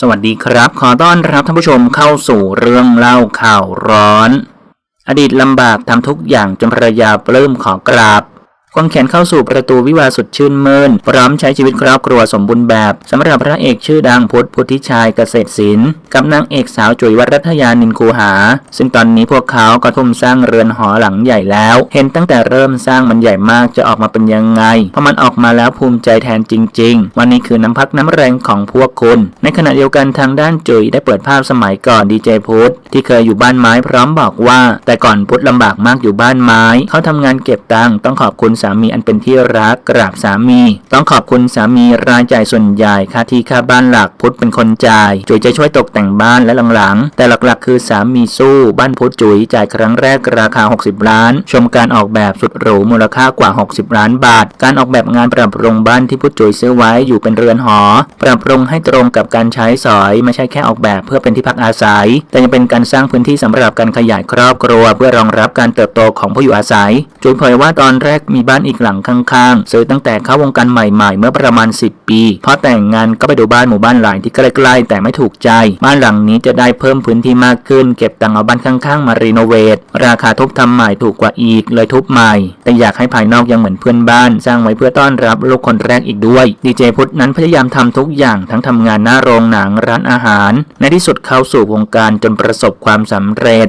สวัสดีครับ ขอต้อนรับท่านผู้ชมเข้าสู่เรื่องเล่าข่าวร้อน อดีตลำบากทำทุกอย่างจนภรรยาปลื้มขอกราบ ควงแขนเข้าสู่ประตูวิวาสุดชื่นมื่นพร้อมใช้ชีวิตครอบครัวสมบูรณ์แบบสำหรับพระเอกชื่อดังพุทธพุทธิชัยเกษตรศิลป์กับนางเอกสาวจุ๋ยวรัตยานินคูหา ซึ่งตอนนี้พวกเขาก็ทุ่มสร้างเรือนหอหลังใหญ่แล้ว เห็นตั้งแต่เริ่มสร้างมันใหญ่มากจะออกมาเป็นยังไงพอมันออกมาแล้วภูมิใจแทนจริง ๆ วันนี้คือน้ำพักน้ำแรงของพวกคุณ ในขณะเดียวกันทางด้านจุ๋ยได้เปิดภาพสมัยก่อนดีเจพุทธที่เคยอยู่บ้านไม้พร้อมบอกว่า แต่ก่อนพุทธลำบากมากอยู่บ้านไม้ เขาทำงานเก็บตังค์ต้องขอบคุณสามีอันเป็นที่รักกราบสามี ต้องขอบคุณสามีรายจ่ายส่วนใหญ่ค่าที่ค่าบ้านหลักพุทธเป็นคนจ่ายจุ๋ยจะช่วยตกแต่งบ้านและหลังๆ แต่หลักๆ คือสามีสู้บ้านพุทธจุ๋ยจ่ายครั้งแรกราคา 60 ล้าน ชมการออกแบบสุดหรูมูลค่ากว่า 60 ล้านบาท การออกแบบงานปรับปรุงบ้านที่พุทธจุ๋ยซื้อไว้อยู่เป็นเรือนหอ ปรับปรุงให้ตรงกับการใช้สอย ไม่ใช่แค่ออกแบบเพื่อเป็นที่พักอาศัย แต่ยังเป็นการสร้างพื้นที่สำหรับการขยายครอบครัว เพื่อรองรับการเติบโตของผู้อยู่อาศัย จุ๋ยเผยว่าตอนแรกมีบ้านอีกหลังข้างๆ ซื้อตั้งแต่เข้าวงการใหม่ๆ เมื่อประมาณ 10 ปีพอแต่งงานก็ไปดูบ้านหมู่บ้านหลายที่ใกล้ๆแต่ไม่ถูกใจ บ้านหลังนี้จะได้เพิ่มพื้นที่มากขึ้น เก็บตังค์เอาบ้านข้างๆ มารีโนเวทราคาทุบทำใหม่ถูกกว่าอีกเลยทุบใหม่ แต่อยากให้ภายนอกยังเหมือนเพื่อนบ้าน สร้างไว้เพื่อต้อนรับลูกคนแรกอีกด้วยดีเจพุทธนั้นพยายามทำทุกอย่างทั้งทำงานหน้าโรงหนังร้านอาหาร ในที่สุดเข้าสู่วงการจนประสบความสำเร็จ